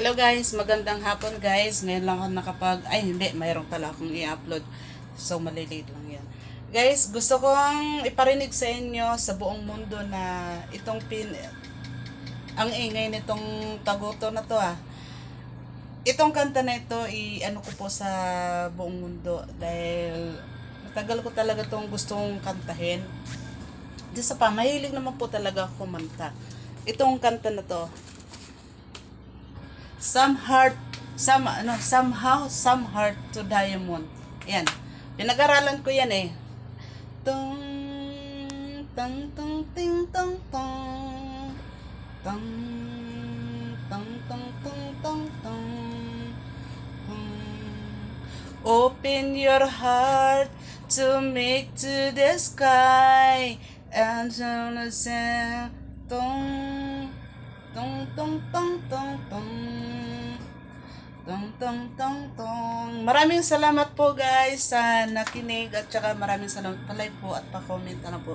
Hello guys, magandang hapon guys. Ngayon lang ako nakapag, ay hindi, mayroon pala akong i-upload. So malilate lang yan. Guys, gusto kong iparinig sa inyo sa buong mundo na itong pin, ang ingay nitong tagoto na to ah. Itong kanta na ito, i-ano ko po sa buong mundo dahil matagal ko talaga itong gustong kantahin. Di sa pa, mahilig naman po talaga ako kumanta. Itong kanta na to, Some heart, some, ano, somehow, some heart to diamond. Yan. Pinag-aralan ko yan eh. Tung, tang, tung, ting, tong. Tang, tang, tang, tang, tang, tang. Hmm. Open your heart to make to the sky and turn the sound. Tong, tong, tong, tong, tong, tong. Tong, tong, tong, tong. Maraming salamat po guys sa nakinig at saka maraming salamat pa-like po at pa-comment na po.